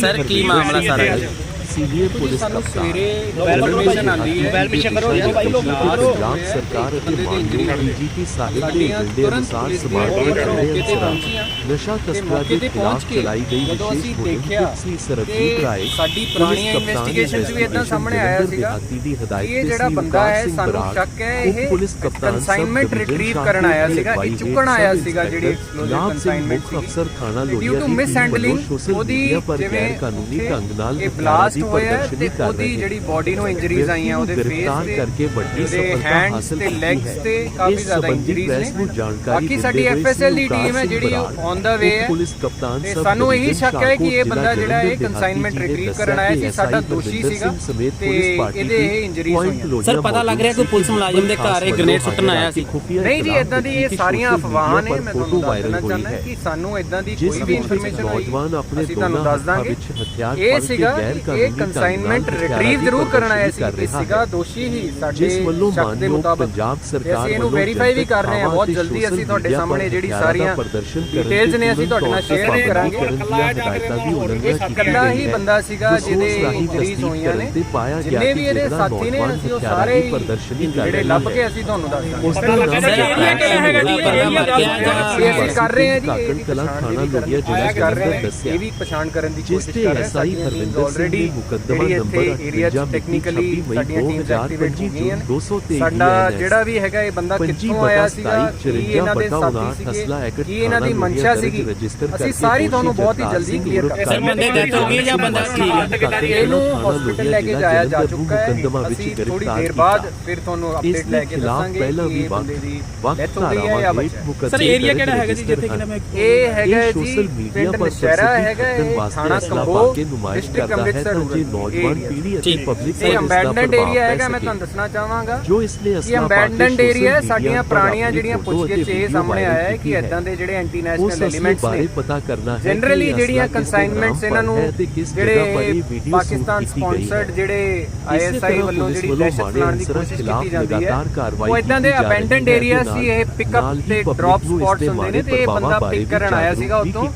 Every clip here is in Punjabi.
ਸਰ ਕੀ ਮਾਮਲਾ ਸਾਰਾ ਜੀ? ਜੀ ਭਾਈ ਲੋਕ ਪੰਜਾਬ ਸਰਕਾਰ ਅਤੇ ਮਾਨਯੋਗ ਡੀਜੀਪੀ ਸਾਹਿਬ ਦੇ ਨਿਰਦੇ ਅਨੁਸਾਰ ਅਨਸਰਾਂ ਨਸ਼ਾ ਤਸਕਰਾਂ ਦੇ ਖਿਲਾਫ ਚਲਾਈ ਗਈ ਵਿਸ਼ੇਸ਼ ਮੁਹਿੰਮ ਪਿਛਲੀ ਸਰਬਜੀਤ ਰਾਏ ਸਾਡੀ ਪੁਰਾਣੀਆਂ ਇਨਵੈਸਟੀਗੇਸ਼ਨ ਵੀ ਇਦਾਂ ਸਾਹਮਣੇ ਆਇਆ ਸੀਗਾ ਦੀ ਹਦਾਇਤ ਇਹ ਜਿਹੜਾ ਬੰਦਾ ਹੈ ਸਾਨੂੰ ਸ਼ੱਕ ਹੈ ਇਹ ਪੁਲਿਸ ਕਪਤਾਨ ਕਨਸਾਈਨਮੈਂਟ ਰਿਟਰੀਵ ਕਰਨ ਆਇਆ ਸੀਗਾ ਇਹ ਚੁੱਕਣ ਆਇਆ ਸੀਗਾ ਜਿਹੜੀ ਐਕਸਪਲੋਸਿਵ ਕਨਸਾਈਨਮੈਂਟ ਮੁੱਖ ਅਫਸਰ ਡਿਊ ਲੋਹੀਆ ਦੀ ਮਿਸ ਹੈਂਡਲਿੰਗ ਉਹਦੀ ਜਿਵੇਂ ਕਾਨੂੰਨੀ ਢੰਗ ਨਾਲ ਇਹ ਬਲਾਸਟ ਦੀ ਪ੍ਰਦਰਸ਼ਨੀ ਤੇ ਕਰ ਉਹਦੀ ਜਿਹੜੀ ਬਾਡੀ ਨੂੰ ਇੰਜਰੀਜ਼ ਆਈਆਂ ਉਹਦੇ ਫੇਸ ਤੇ ਕਰਕੇ ਵੱਡੀ ਸਫਲਤਾ ਹਾਸਲ ਤੇ ਕੀਤੀ ਹੈ। ਤੇ ਕਾਫੀ ਜ਼ਿਆਦਾ ਇੰਜਰੀਜ਼ ਨੂੰ। ਬਾਕੀ ਸਾਡੀ FSL ਦੀ ਟੀਮ ਹੈ ਜਿਹੜੀ ਔਨ ਦਾ ਵੇ ਹੈ। ਪੁਲਿਸ ਕਪਤਾਨ ਸਬ ਸਾਨੂੰ ਇਹੀ ਸ਼ੱਕ ਹੈ ਕਿ ਇਹ ਬੰਦਾ ਜਿਹੜਾ ਇਹ ਕਨਸਾਈਨਮੈਂਟ ਹਾਥੀ ਰਿਟਰੀਵ ਕਰਨ ਆਇਆ ਸੀ ਸਾਡਾ ਦੋਸ਼ੀ ਸੀਗਾ। ਤੇ ਇਹਦੇ ਇਹ ਇੰਜਰੀਜ਼ ਹੋਈਆਂ। ਸਰ, ਪਤਾ ਲੱਗ ਰਿਹਾ ਕੋਈ ਪੁਲਿਸ ਮੁਲਾਜ਼ਮ ਦੇ ਘਰ ਇਹ ਗ੍ਰੇਨੇਡ ਸੁੱਟਣ ਆਇਆ ਸੀ। ਨਹੀਂ ਜੀ ਇਦਾਂ ਦੀ ਇਹ ਸਾਰੀਆਂ ਅਫਵਾਹਾਂ ਨੇ ਮੈਂ ਤੁਹਾਨੂੰ ਦੱਸਣਾ ਚਾਹੁੰਦਾ ਕਿ ਸਾਨੂੰ ਇਦਾਂ ਦੀ ਕੋਈ ਵੀ ਇਨਫੋਰਮੇਸ਼ਨ ਨੌਜਵਾਨ ਆਪਣੇ ਅਸੀਂ ਤੁਹਾਨੂੰ ਦੋਨਾਂ ਵਿੱਚ ਹਥਿਆਰ ਫੜ ਕੇ ਗੈਰ ਕਾਨੂੰਨੀ ਨਾਲ ਰਿਟਰੀਵ ਜ਼ਰੂਰ ਕਰਨ ਆਇਆ ਸੀ ਰਿਹਾ ਸੀਗਾ ਹੈ। ਦੋਸ਼ੀ ਹੀ ਸਾਡੇ ਜਿਸ ਵੱਲੋਂ ਸ਼ੱਕ ਦੇ ਮਾਨਯੋਗ ਮੁਤਾਬਕ। ਪੰਜਾਬ ਸਰਕਾਰ ਅਸੀਂ ਇਹਨੂੰ ਵੱਲੋਂ ਵੈਰੀਫਾਈ ਵੀ ਕਰ ਰਹੇ ਹਾਂ। ਬਹੁਤ ਜਲਦੀ ਅਸੀਂ ਤੁਹਾਡੇ ਸਾਹਮਣੇ ਜਿਹੜੀ ਸਾਰੀਆਂ ਡਿਟੇਲਸ ਨੇ ਅਸੀਂ ਤੁਹਾਡੇ ਨਾਲ ਸ਼ੇਅਰ ਵੀ ਕਰਾਂਗੇ। ਗਈ ਹੀ ਹੈ। ਬੰਦਾ ਸੀਗਾ ਜਿਹਦੇ ਇੰਜਰੀਜ਼ ਹੋਈਆਂ ਨੇ ਤੇ ਪਾਇਆ ਗਿਆ ਜਿੰਨੇ ਕਿ ਵੀ ਇਹਦੇ ਸਾਥੀ ਨੇ ਅਸੀਂ ਉਹ ਸਾਰੇ ਕਰ ਜਿਹੜੇ ਲੱਭ ਹੈ। ਕੇ ਅਸੀਂ ਤੁਹਾਨੂੰ ਦੱਸ ਦਾਂਗੇ ਉਸ ਦੇ ਸਰ, ਏਰੀਆ ਕਿਹੜਾ ਹੈਗਾ ਜੀ? ਇਹ ਅਸੀਂ ਕਰ ਰਹੇ ਹਾਂ ਜੀ ਇਹ ਵੀ ਕਲਾਂ ਪਛਾਣ ਹਾਂ ਕਰਨ ਦੀ ਕੋਸ਼ਿਸ਼ ਕਰ ਰਹੇ ਹਾਂ ਸਾਡੀਆਂ ਹਰਵਿੰਦਰ ਸਿੰਘ ਮੁਕੱਦਮਾ ਨੰਬਰ ਇੱਥੇ ਏਰੀਆ 'ਚ ਟੈਕਨੀਕਲੀ ਸਾਡੀਆਂ ਟੀਮਸ ਐਕਟੀਵੇਟ ਹੋ ਗਈਆਂ ਨੇ। 223 ਸਾਡਾ ਜਿਹੜਾ ਵੀ ਹੈਗਾ ਇਹ ਬੰਦਾ ਕਿੱਥੋਂ ਆਇਆ ਸੀਗਾ ਕੀ ਇਹਨਾਂ ਦੇ ਸਾਥੀ ਸੀਗੇ ਕੀ ਇਹਨਾਂ ਦੀ ਮਨਸ਼ਾ ਸੀਗੀ? ਅਸੀਂ ਸਾਰੀ ਤੁਹਾਨੂੰ ਬਹੁਤ ਹੀ ਜਲਦੀ ਕਲੀਅਰ ਕਰ ਸਰ ਬੰਦੇ ਡੈਥ ਹੋ ਗਈ ਜਾਂ ਬੰਦਾ ਠੀਕ ਹੈ। ਇਹਨੂੰ ਹਸਪੀਟਲ ਲੈ ਕੇ ਜਾਇਆ ਜਾ ਚੁੱਕਾ ਹੈ। ਅਸੀਂ ਥੋੜੀ ਦੇਰ ਬਾਅਦ ਫਿਰ ਤੁਹਾਨੂੰ ਅਪਡੇਟ ਲੈ ਕੇ ਦੱਸਾਂਗੇ ਪਹਿਲਾਂ ਕਿ ਵੀ ਇਹ ਬੰਦੇ ਦੀ ਵਕਤ ਡੈਥ ਹੋ ਗਈ ਹੈ। ਜਾਂ ਬਚਿਆ ਸਰ ਏਰੀਆ ਕਿਹੜਾ ਹੈਗਾ ਜੀ ਜਿੱਥੇ ਕਿ ਨਾ? ਮੈਂ ਇਹ ਹੈਗਾ ਜੀ ਸੋਸ਼ਲ ਮੀਡੀਆ ਪਿੰਡ ਪਰ ਨਸ਼ਹਿਰਾ ਹੈਗਾ ਇਹ ਥਾਣਾ ਕੰਬੋ ਡਿਸਟ੍ਰਿਕਟ ਕਰਦਾ ਹੈ ਅੰਮ੍ਰਿਤਸਰ ਜੇ ਨੌਜਵਾਨ। ਪੀੜ੍ਹੀ ਅਤੇ। ਪਬਲਿਕ ਇਹ ਅੰਬੈਂਡਨਡ ਏਰੀਆ ਹੈਗਾ ਮੈਂ ਤੁਹਾਨੂੰ ਦੱਸਣਾ ਚਾਹਾਂਗਾ ਜੋ ਇਸ ਲਈ ਇਹ ਅੰਬੈਂਡਨਡ ਏਰੀਆ ਹੈ ਸਾਡੀਆਂ ਪੁਰਾਣੀਆਂ ਜਿਹੜੀਆਂ ਪੁੱਛਗਿੱਛ ਇਹ ਸਾਹਮਣੇ ਆਇਆ ਹੈ ਕਿ ਇਦਾਂ ਦੇ ਜਿਹੜੇ ਐਂਟੀ ਨੈਸ਼ਨਲ ਐਲੀਮੈਂਟਸ ਬਾਰੇ ਨੇ ਪਤਾ ਕਰਨਾ ਹੈ ਜਨਰਲੀ ਜਿਹੜੀਆਂ ਕਨਸਾਈਨਮੈਂਟਸ ਇਹਨਾਂ ਨੂੰ ਜਿਹੜੇ ਪਾਕਿਸਤਾਨ ਸਪਾਂਸਰਡ ਜਿਹੜੇ ਆਈਐਸਆਈ ਵੱਲੋਂ ਜਿਹੜੀ ਦਹਿਸ਼ਤ ਫੈਲਾਉਣ ਦੀ ਕੋਸ਼ਿਸ਼ ਕੀਤੀ ਜਾਂਦੀ ਹੈ ਉਹ ਇਦਾਂ ਦੇ ਅਬੈਂਡਨਡ ਏਰੀਆ ਸੀ ਇਹ ਪਿਕਅਪ ਤੇ ਡ੍ਰੌਪ ਸਪੌਟਸ ਹੁੰਦੇ ਨੇ ਤੇ ਇਹ ਬੰਦਾ ਪਿਕ ਕਰਨ ਆਇਆ ਸੀਗਾ ਉੱਥੋਂ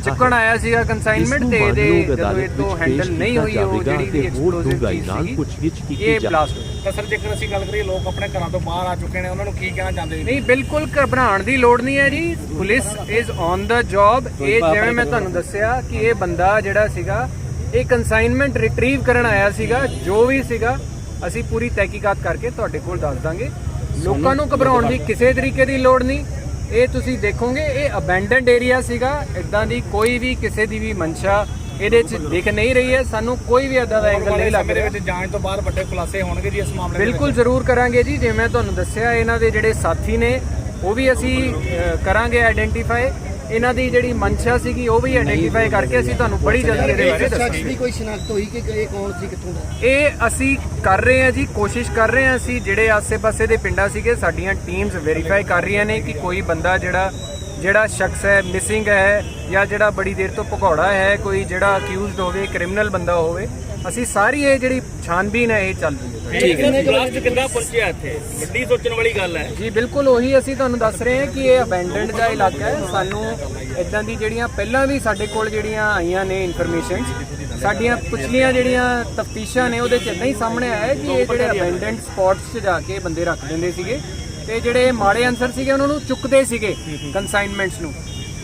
ਚੁੱਕਣ ਆਇਆ ਸੀਗਾ ਕਨਸਾਈਨਮੈਂਟ ਤੇ ਇਹਦੇ ਜਦੋਂ ਇਹ ਤੋਂ ਹੈਂਡਲ ਨਹੀਂ ਹੋਈ ਵੀ ਐਕਸਪਲੋਸਿਵ ਚੀਜ਼ ਨਾਲ ਪੁੱਛਗਿੱਛ ਕੀਤੀ ਇਹ ਜਾ ਬਲਾਸਟ ਹੋਇਆ ਤਾਂ ਸਰ ਜੇਕਰ ਅਸੀਂ ਗੱਲ ਕਰੀਏ ਲੋਕ ਆਪਣੇ ਘਰਾਂ ਤੋਂ ਬਾਹਰ ਆ ਚੁੱਕੇ ਨੇ ਉਹਨਾਂ ਨੂੰ ਕੀ ਕਹਿਣਾ ਚਾਹੁੰਦੇ ਨਹੀਂ ਬਿਲਕੁਲ ਘਬਰਾਉਣ ਦੀ ਲੋੜ ਨਹੀਂ ਹੈ ਜੀ। Police is on the job ਇਹ ਜਿਵੇਂ ਮੈਂ ਤੁਹਾਨੂੰ ਦੱਸਿਆ ਕਿ ਇਹ ਬੰਦਾ ਜਿਹੜਾ ਸੀਗਾ ਇਹ ਕਨਸਾਈਨਮੈਂਟ ਰਿਟਰੀਵ ਕਰਨ ਆਇਆ ਸੀਗਾ ਜੋ ਵੀ ਸੀਗਾ ਅਸੀਂ ਪੂਰੀ ਤਹਿਕੀਕਾਤ ਕਰਕੇ ਤੁਹਾਡੇ ਕੋਲ ਦੱਸ ਦਾਂਗੇ। ਲੋਕਾਂ ਨੂੰ ਘਬਰਾਉਣ ਦੀ ਕਿਸੇ ਤਰੀਕੇ ਦੀ ਲੋੜ ਨਹੀਂ। ਇਹ ਤੁਸੀਂ ਦੇਖੋਗੇ ਇਹ ਅਬੈਂਡਨਡ ਏਰੀਆ ਸੀਗਾ। ਇਦਾਂ ਦੀ ਕੋਈ ਵੀ ਕਿਸੇ ਦੀ ਵੀ ਮਨਸ਼ਾ ਇਹਦੇ 'ਚ ਦਿਖ ਨਹੀਂ ਰਹੀ ਹੈ। ਸਾਨੂੰ ਕੋਈ ਵੀ ਇਦਾਂ ਦਾ ਐਂਗਲ ਨਹੀਂ ਲੱਗ ਰਿਹਾ। ਵਿੱਚ ਜਾਂਚ ਤੋਂ ਬਾਅਦ ਵੱਡੇ ਖੁਲਾਸੇ ਹੋਣਗੇ ਜੀ ਇਸ ਮਾਮਲੇ ਦੇ ਬਿਲਕੁਲ ਜ਼ਰੂਰ ਕਰਾਂਗੇ ਜੀ। ਜਿਵੇਂ ਮੈਂ ਤੁਹਾਨੂੰ ਦੱਸਿਆ ਇਹਨਾਂ ਦੇ ਜਿਹੜੇ ਸਾਥੀ ਨੇ ਉਹ ਵੀ ਅਸੀਂ ਕਰਾਂਗੇ ਆਇਡੈਂਟੀਫਾਈ ਇਹਨਾਂ ਦੀ ਜਿਹੜੀ ਮਨਸ਼ਾ ਸੀਗੀ ਉਹ ਵੀ ਆਇਡੈਂਟੀਫਾਈ ਕਰਕੇ ਅਸੀਂ ਤੁਹਾਨੂੰ ਬੜੀ ਜਲਦੀ ਇਹਦੇ ਬਾਰੇ ਦੱਸਾਂਗੇ। ਦੀ ਕੋਈ ਸ਼ਨਾਖਤ ਹੋਈ ਕਿ ਇਹ ਕੌਣ ਸੀ ਕਿੱਥੋਂ ਦਾ? ਇਹ ਅਸੀਂ ਕਰ ਰਹੇ ਹਾਂ ਜੀ ਕੋਸ਼ਿਸ਼ ਕਰ ਰਹੇ ਹਾਂ ਅਸੀਂ। ਜਿਹੜੇ ਆਸੇ-ਪਾਸੇ ਦੇ ਪਿੰਡਾਂ ਸੀਗੇ ਸਾਡੀਆਂ ਟੀਮਸ ਵੈਰੀਫਾਈ ਕਰ ਰਹੀਆਂ ਨੇ ਕਿ ਕੋਈ ਬੰਦਾ ਜਿਹੜਾ ਜਿਹੜਾ ਸ਼ਖਸ ਹੈ ਮਿਸਿੰਗ ਹੈ ਜਾਂ ਜਿਹੜਾ ਬੜੀ ਦੇਰ ਤੋਂ ਭਗੌੜਾ ਹੈ ਕੋਈ ਜਿਹੜਾ ਅਕਿਊਜ਼ਡ ਹੋਵੇ ਕ੍ਰਿਮੀਨਲ ਬੰਦਾ ਹੋਵੇ ਅਸੀਂ ਸਾਰੀ ਇਹ ਜਿਹੜੀ ਛਾਨਬੀਨ ਹੈ ਇਹ ਚੱਲ ਰਹੀ ਹੈ। ਠੀਕ ਹੈ ਬਲਾਸਟ ਕਿੱਦਾਂ ਪਹੁੰਚਿਆ ਇੱਥੇ? ਵੱਡੀ ਸੋਚਣ ਵਾਲੀ ਗੱਲ ਹੈ। ਜੀ ਬਿਲਕੁਲ ਉਹੀ ਅਸੀਂ ਤੁਹਾਨੂੰ ਦੱਸ ਰਹੇ ਹਾਂ ਕਿ ਇਹ ਅਬੈਂਡਨਡ ਦਾ ਇਲਾਕਾ ਹੈ। ਸਾਨੂੰ ਇਦਾਂ ਦੀ ਜਿਹੜੀਆਂ ਪਹਿਲਾਂ ਵੀ ਸਾਡੇ ਕੋਲ ਜਿਹੜੀਆਂ ਆਈਆਂ ਨੇ ਇਨਫੋਰਮੇਸ਼ਨ ਸਾਡੀਆਂ ਪਿਛਲੀਆਂ ਜਿਹੜੀਆਂ ਤਫਤੀਸ਼ਾਂ ਨੇ ਉਹਦੇ ਚ ਇਦਾਂ ਹੀ ਸਾਹਮਣੇ ਆਇਆ ਕਿ ਇਹ ਜਿਹੜੇ ਅਬੈਂਡਨਡ ਸਪੌਟਸ 'ਚ ਜਾ ਕੇ ਬੰਦੇ ਰੱਖ ਦਿੰਦੇ ਸੀਗੇ ਤੇ ਜਿਹੜੇ ਮਾੜੇ ਅਨਸਰ ਸੀਗੇ ਉਹਨਾਂ ਨੂੰ ਚੁੱਕਦੇ ਸੀਗੇ ਕਨਸਾਈਨਮੈਂਟਸ ਨੂੰ।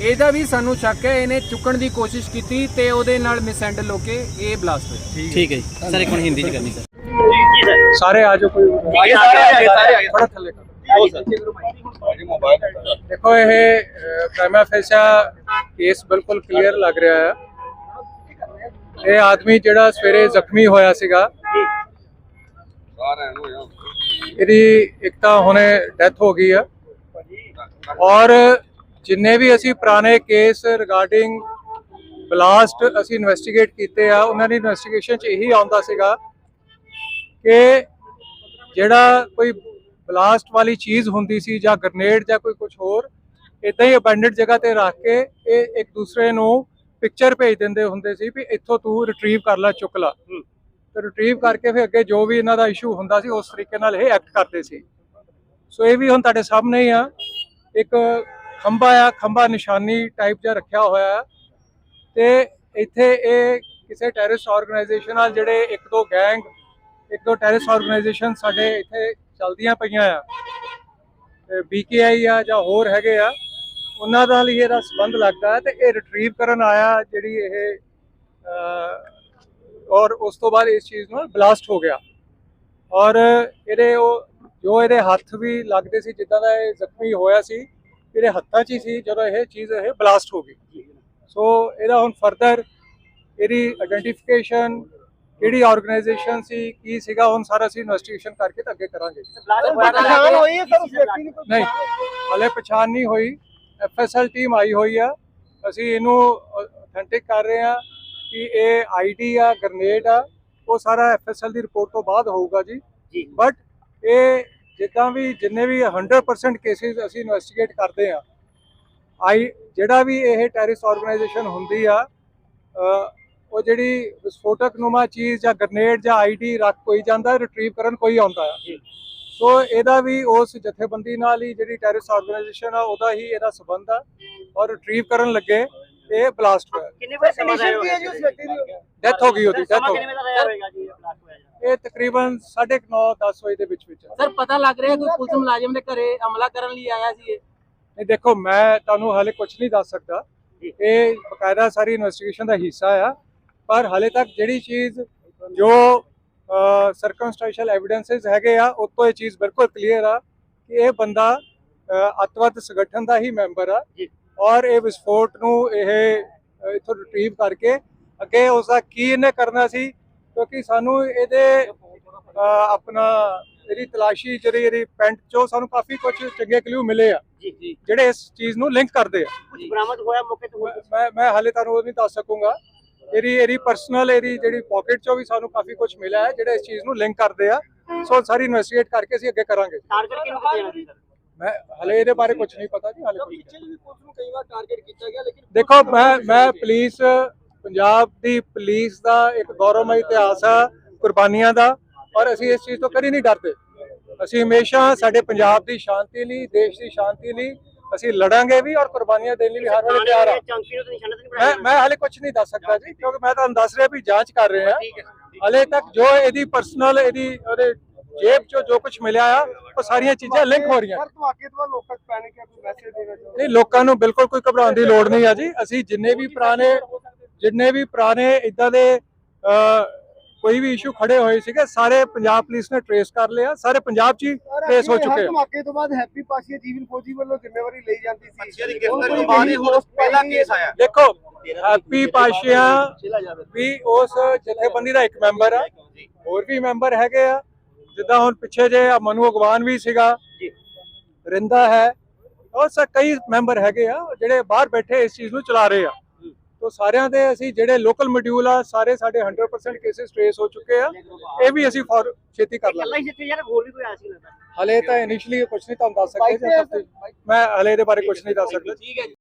ਇਹਦਾ ਵੀ ਸਾਨੂੰ ਸ਼ੱਕ ਹੈ ਇਹਨੇ ਚੁੱਕਣ ਦੀ ਕੋਸ਼ਿਸ਼ ਕੀਤੀ ਤੇ ਉਹਦੇ ਨਾਲ ਮਿਸਹੈਂਡਲ ਹੋ ਕੇ ਇਹ ਬਲਾਸਟ ਹੋਇਆ। ਠੀਕ ਹੈ। ਜੀ। ਸਰ ਇੱਕ ਹੁਣ ਹਿੰਦੀ ਚ ਕਰਨੀ ਸਰ। ਸਾਰੇ ਆ ਜਾਓ ਕੋਈ। ਆਗੇ ਸਾਰੇ ਆਗੇ ਸਾਰੇ ਥੋੜਾ ਥੱਲੇ ਕਰੋ। ਦੇਖੋ ਇਹ ਪ੍ਰਾਈਮਾ ਫੇਸ਼ਾ ਕੇਸ ਬਿਲਕੁਲ ਕਲੀਅਰ ਲੱਗ ਰਿਹਾ ਹੈ ਇਹ ਆਦਮੀ ਜਿਹੜਾ ਸਵੇਰੇ ਜ਼ਖਮੀ ਹੋਇਆ ਸੀਗਾ ਇਹਦੀ ਇੱਕ ਤਾਂ ਹੁਣੇ ਡੈਥ ਹੋ ਗਈ ਆ। ਔਰ ਜਿੰਨੇ ਵੀ ਅਸੀਂ ਪੁਰਾਣੇ ਕੇਸ ਰਿਗਾਰਡਿੰਗ ਬਲਾਸਟ ਅਸੀਂ ਇਨਵੈਸਟੀਗੇਟ ਕੀਤੇ ਆ ਉਹਨਾਂ ਦੀ ਇਨਵੈਸਟੀਗੇਸ਼ਨ 'ਚ ਇਹੀ ਆਉਂਦਾ ਸੀਗਾ ਕਿ ਜਿਹੜਾ ਕੋਈ ਬਲਾਸਟ ਵਾਲੀ ਚੀਜ਼ ਹੁੰਦੀ ਸੀ ਜਾਂ ਗ੍ਰਨੇਡ ਜਾਂ ਕੋਈ ਕੁਝ ਹੋਰ ਇਦਾਂ ਹੀ ਅਬੈਂਡਡ ਜਗ੍ਹਾ ਤੇ ਰੱਖ ਕੇ ਇਹ ਇੱਕ ਦੂਸਰੇ ਨੂੰ ਪਿਕਚਰ ਭੇਜ ਦਿੰਦੇ ਹੁੰਦੇ ਸੀ ਵੀ ਇੱਥੋਂ ਤੂੰ ਰਿਟਰੀਵ ਕਰ ਲੈ ਚੁੱਕ ਲੈ। ਤੇ ਰਿਟਰੀਵ ਕਰਕੇ ਫਿਰ ਅੱਗੇ ਜੋ ਵੀ ਇਹਨਾਂ ਦਾ ਇਸ਼ੂ ਹੁੰਦਾ ਸੀ ਉਸ ਤਰੀਕੇ ਨਾਲ ਇਹ ਐਕਟ ਕਰਦੇ ਸੀ। ਸੋ ਇਹ ਵੀ ਹੁਣ ਤੁਹਾਡੇ ਸਾਹਮਣੇ ਹੀ ਆ। ਇੱਕ ਖੰਭਾ ਆ, ਖੰਭਾ ਨਿਸ਼ਾਨੀ ਟਾਈਪ ਜਿਹਾ ਰੱਖਿਆ ਹੋਇਆ ਹੈ ਤੇ ਇੱਥੇ ਇਹ ਕਿਸੇ ਟੈਰਰਿਸਟ ਆਰਗੇਨਾਈਜੇਸ਼ਨ ਨਾਲ ਜਿਹੜੇ ਇੱਕ ਦੋ ਗੈਂਗ ਇੱਕ ਦੋ ਟੈਰਰਿਸਟ ਆਰਗੇਨਾਈਜੇਸ਼ਨ ਸਾਡੇ ਇੱਥੇ ਚੱਲਦੀਆਂ ਪਈਆਂ ਆ। ਬੀਕੇਆਈ ਆ ਜਾਂ ਹੋਰ ਹੈਗੇ ਆ, ਉਹਨਾਂ ਦਾ ਹੀ ਇਹਦਾ ਸੰਬੰਧ ਲੱਗਦਾ ਹੈ ਤੇ ਇਹ ਰਿਟਰੀਵ ਕਰਨ ਆਇਆ ਜਿਹੜੀ ਇਹ ਔਰ ਉਸ ਤੋਂ ਬਾਅਦ ਇਸ ਚੀਜ਼ ਨੂੰ ਬਲਾਸਟ ਹੋ ਗਿਆ। ਔਰ ਇਹਦੇ ਉਹ, ਜੋ ਇਹਦੇ ਹੱਥ ਵੀ ਲੱਗਦੇ ਸੀ ਜਿੱਦਾਂ ਦਾ ਇਹ ਜ਼ਖਮੀ ਹੋਇਆ ਸੀ ਇਹਦੇ ਹੱਥਾਂ 'ਚ ਹੀ ਸੀ ਜਦੋਂ ਇਹ ਚੀਜ਼ ਇਹ ਬਲਾਸਟ ਹੋ ਗਈ। ਸੋ ਇਹਦਾ ਹੁਣ ਫਰਦਰ ਇਹਦੀ ਆਇਡੈਂਟੀਫਿਕੇਸ਼ਨ ਕਿਹੜੀ ਆਰਗੇਨਾਈਜੇਸ਼ਨ ਸੀ ਕੀ ਸੀਗਾ ਹੁਣ ਸਾਰਾ ਅਸੀਂ ਇਨਵੈਸਟੀਗੇਸ਼ਨ ਕਰਕੇ ਤਾਂ ਅੱਗੇ ਕਰਾਂਗੇ। ਪਛਾਣ ਹੋਈ ਹੈ ਸਰ ਉਸ ਵਿਅਕਤੀ ਦੀ ਕੋਈ ਨਹੀਂ। ਹਲੇ ਪਛਾਣ ਨਹੀਂ ਹੋਈ। ਐਫਐਸਐਲ ਟੀਮ ਆਈ ਹੋਈ ਆ। ਅਸੀਂ ਇਹਨੂੰ ਅਥੈਂਟਿਕ ਕਰ ਰਹੇ ਆ ਕਿ ਇਹ ਆਈਡੀ ਆ ਗ੍ਰਨੇਡ ਆ ਉਹ ਸਾਰਾ ਐਫਐਸਐਲ ਦੀ ਰਿਪੋਰਟ ਤੋਂ ਬਾਅਦ ਹੋਊਗਾ ਜੀ। ਬਟ ਇਹ ਜਿੱਦਾਂ ਵੀ ਜਿੰਨੇ ਵੀ 100% ਕੇਸਿਸ ਅਸੀਂ ਇਨਵੈਸਟੀਗੇਟ ਕਰਦੇ ਆ ਆਈ ਜਿਹੜਾ ਵੀ ਇਹ ਟੈਰਰਿਸਟ ਆਰਗੇਨਾਈਜੇਸ਼ਨ ਹੁੰਦੀ ਆ ਉਹ ਜਿਹੜੀ ਵਿਸਫੋਟਕ ਨੁਮਾ ਚੀਜ਼ ਜਾਂ ਗ੍ਰਨੇਡ ਜਾਂ ਆਈਡੀ ਰੱਖ ਕੋਈ ਜਾਂਦਾ ਰਿਟਰੀਵ ਕਰਨ ਕੋਈ ਆਉਂਦਾ ਆ। ਸੋ ਇਹਦਾ ਵੀ ਉਸ ਜਥੇਬੰਦੀ ਨਾਲ ਹੀ ਜਿਹੜੀ ਟੈਰਰਿਸਟ ਆਰਗੇਨਾਈਜੇਸ਼ਨ ਆ ਉਹਦਾ ਹੀ ਇਹਦਾ ਸਬੰਧ ਆ ਔਰ ਰਿਟਰੀਵ ਕਰਨ ਲੱਗੇ। ਇਹ ਬਲਾਸਟ ਹੋਇਆ। ਕਿੰਨੀ ਵਾਰ ਕੰਡੀਸ਼ਨ ਕੀ ਹੈ ਜੀ ਉਸ ਵਿਅਕਤੀ ਦੀ? ਡੈਥ ਹੋ ਗਈ ਉਹਦੀ ਡੈਥ ਹੋ ਗਈ। ਦਾ ਰਿਹਾ ਹੋਵੇਗਾ ਜੀ ਬਲਾਸਟ ਹੋਇਆ ਇਹ ਤਕਰੀਬਨ 9:30 10 ਵਜੇ ਦੇ ਵਿੱਚ ਵਿੱਚ ਆ। ਸਰ ਪਤਾ ਲੱਗ ਰਿਹਾ ਕੋਈ ਪੁਲਿਸ ਮੁਲਾਜ਼ਮ ਦੇ ਘਰੇ ਹਮਲਾ ਕਰਨ ਲਈ ਆਇਆ ਸੀ ਇਹ? ਨਹੀਂ ਦੇਖੋ ਮੈਂ ਤੁਹਾਨੂੰ ਹਾਲੇ ਕੁਝ ਨਹੀਂ ਦੱਸ ਸਕਦਾ। ਇਹ ਬਕਾਇਦਾ ਸਾਰੀ ਇਨਵੈਸਟੀਗੇਸ਼ਨ ਦਾ ਹਿੱਸਾ ਆ। ਪਰ ਹਾਲੇ ਤੱਕ ਜਿਹੜੀ ਚੀਜ਼ ਜੋ ਸਰਕਮਸਟੈਂਸ਼ੀਅਲ ਐਵੀਡੈਂਸਸ ਹੈਗੇ ਆ ਉਹ ਤੋਂ ਇਹ ਚੀਜ਼ ਬਿਲਕੁਲ ਕਲੀਅਰ ਆ ਕਿ ਇਹ ਬੰਦਾ ਅਹ, ਅੱਤਵਾਦ ਸੰਗਠਨ ਦਾ ਹੀ ਮੈਂਬਰ ਆ। ਔਰ ਇਹ ਵਿਸਫੋਟ ਨੂੰ ਇਹ ਇੱਥੋਂ ਰਿਟਰੀਵ ਕਰਕੇ ਅੱਗੇ ਉਸ ਦਾ ਕੀ ਇਹਨੇ ਕਰਨਾ ਸੀ ਕਿਉਂਕਿ ਸਾਨੂੰ ਇਹਦੇ ਆਪਣਾ ਇਹਦੀ ਤਲਾਸ਼ੀ ਜਿਹੜੀ ਇਹਦੀ ਪੈਂਟ ਚੋਂ ਸਾਨੂੰ ਕਾਫੀ ਕੁਝ ਚੰਗੇ ਕਲੂ ਮਿਲੇ ਆ। ਜਿਹੜੇ ਇਸ ਚੀਜ਼ ਨੂੰ ਲਿੰਕ ਕਰਦੇ ਆ। ਕੁਝ ਬਰਾਮਦ ਹੋਇਆ ਮੌਕੇ ਤੇ ਮੈਂ- ਮੈਂ ਹਾਲੇ ਤੁਹਾਨੂੰ ਉਹ ਨਹੀਂ ਦੱਸ ਸਕੂੰਗਾ। ਇਹਦੀ ਇਹਦੀ ਪਰਸਨਲ ਇਹਦੀ ਜਿਹੜੀ ਪਾਕਟ ਚੋਂ ਵੀ ਸਾਨੂੰ ਕਾਫੀ ਕੁਝ ਮਿਲਿਆ ਹੈ ਜਿਹੜੇ ਇਸ ਚੀਜ਼ ਨੂੰ ਲਿੰਕ ਕਰਦੇ ਆ। ਸੋ ਸਾਰੀ ਇਨਵੈਸਟੀਗੇਟ ਕਰਕੇ ਅਸੀਂ ਅੱਗੇ ਕਰਾਂਗੇ। ਟਾਰਗੇਟ ਕਿਹਨੂੰ ਮੈਂ ਹਲੇ ਇਹਦੇ ਬਾਰੇ ਕੁਝ ਨਹੀਂ ਪਤਾ ਜੀ ਹਲੇ ਨਹੀਂ। ਵੀ ਪੁਲਿਸ ਨੂੰ ਕਈ ਵਾਰ ਟਾਰਗੇਟ ਕੀਤਾ ਗਿਆ ਲੇਕਿਨ ਦੇਖੋ ਮੈਂ ਮੈਂ ਪੁਲਿਸ ਪੰਜਾਬ ਦੀ ਪੁਲਿਸ ਦਾ ਇੱਕ ਗੌਰਵਮਈ ਇਤਿਹਾਸ ਆ ਕੁਰਬਾਨੀਆਂ ਦਾ ਔਰ ਅਸੀਂ ਇਸ ਚੀਜ਼ ਤੋਂ ਕਦੀ ਨਹੀਂ ਡਰਦੇ। ਅਸੀਂ ਹਮੇਸ਼ਾ ਸਾਡੇ ਪੰਜਾਬ ਦੀ ਸ਼ਾਂਤੀ ਲਈ ਦੇਸ਼ ਦੀ ਸ਼ਾਂਤੀ ਲਈ ਅਸੀਂ ਲੜਾਂਗੇ ਵੀ ਔਰ ਕੁਰਬਾਨੀਆਂ ਦੇਣ ਲਈ ਵੀ ਹਰ ਵੇਲੇ ਤਿਆਰ ਆ। ਮੈਂ ਮੈਂ ਹਾਲੇ ਕੁਝ ਨਹੀਂ ਦੱਸ ਸਕਦਾ ਜੀ ਕਿਉਂਕਿ ਮੈਂ ਤੁਹਾਨੂੰ ਦੱਸ ਰਿਹਾ ਵੀ ਜਾਂਚ ਕਰ ਰਹੇ। ਆ ਹਾਲੇ ਤੱਕ ਜੋ ਇਹਦੀ ਪਰਸਨਲ ਇਹਦੀ ਉਹਦੇ ਜੇਬ ਚੋਂ ਜੋ ਕੁਝ ਮਿਲਿਆ ਆ ਉਹ ਸਾਰੀਆਂ ਚੀਜ਼ਾਂ ਲਿੰਕ ਹੋ ਰਹੀਆਂ। ਸਰ ਧਮਾਕੇ ਤੋਂ ਬਾਅਦ ਲੋਕਾਂ 'ਚ ਪੈਨਿਕ ਹੈ ਕੋਈ ਮੈਸੇਜ ਦੇਣਾ ਚਾਹੁੰਦੇ ਨਹੀਂ ਲੋਕਾਂ ਨੂੰ ਬਿਲਕੁਲ ਕੋਈ ਘਬਰਾਉਣ ਦੀ ਲੋੜ ਨਹੀਂ ਆ ਜੀ। ਅਸੀਂ ਜਿੰਨੇ ਵੀ ਪੁਰਾਣੇ ਜਿੰਨੇ ਵੀ ਪੁਰਾਣੇ ਇਦਾਂ ਦੇ ਕੋਈ ਵੀ ਇਸ਼ੂ ਖੜੇ ਹੋਏ ਸੀਗੇ ਸਾਰੇ ਪੰਜਾਬ ਪੁਲਿਸ ਨੇ ਟਰੇਸ ਕਰ ਲਿਆ ਸਾਰੇ ਪੰਜਾਬ 'ਚ ਹੀ ਟਰੇਸ ਹੋ ਚੁੱਕੇ ਆ। ਧਮਾਕੇ ਤੋਂ ਬਾਅਦ ਹੈਪੀ ਪਾਸ਼ੀਆ ਜੀਵਨ ਫੌਜੀ ਵੱਲੋਂ ਜ਼ਿੰਮੇਵਾਰੀ ਲਈ ਜਾਂਦੀ ਸੀ। ਪਾਸ਼ੀਆ ਦੀ ਗ੍ਰਿਫਤਾਰੀ ਤੋਂ ਬਾਅਦ ਇਹ ਹੁਣ ਪਹਿਲਾ ਕੇਸ ਆਇਆ। ਦੇਖੋ ਹੈਪੀ ਪਾਸ਼ੀਆ ਵੀ ਉਸ ਜਥੇਬੰਦੀ ਦਾ ਇੱਕ ਮੈਂਬਰ ਆ। ਹੋਰ ਵੀ ਮੈਂਬਰ ਹੈਗੇ ਆ। ਜਿੱਦਾਂ ਹੁਣ ਪਿੱਛੇ ਜੇ ਆ ਮਨੂ ਅਗਵਾਨ ਵੀ ਸੀਗਾ ਰਿੰਦਾ ਹੈ ਔਰ ਸ ਕਈ ਮੈਂਬਰ ਹੈਗੇ ਆ ਜਿਹੜੇ ਬਾਹਰ ਬੈਠੇ ਇਸ ਚੀਜ਼ ਨੂੰ ਚਲਾ ਰਹੇ ਆ। ਤੋਂ ਸਾਰਿਆਂ ਦੇ ਅਸੀਂ ਜਿਹੜੇ ਲੋਕਲ ਮੋਡਿਊਲ ਆ ਸਾਰੇ ਸਾਡੇ 100% ਕੇਸਿਸ ਟ੍ਰੇਸ ਹੋ ਚੁੱਕੇ ਆ। ਇਹ ਵੀ ਅਸੀਂ ਫॉर ਛੇਤੀ ਕਰ ਲਾਂਗੇ ਹੀ ਜਿੱਥੇ ਯਾਰ ਹੋਰ ਵੀ ਕੋਈ ਆਇਆ ਸੀ ਲੱਗਦਾ ਹਲੇ ਤਾਂ ਇਨੀਸ਼ੀਅਲੀ ਕੁਝ ਨਹੀਂ ਤੁਹਾਨੂੰ ਦੱਸ ਸਕਦੇ ਮੈਂ ਹਲੇ ਇਹਦੇ ਬਾਰੇ ਕੁਝ ਨਹੀਂ ਦੱਸ ਸਕਦਾ।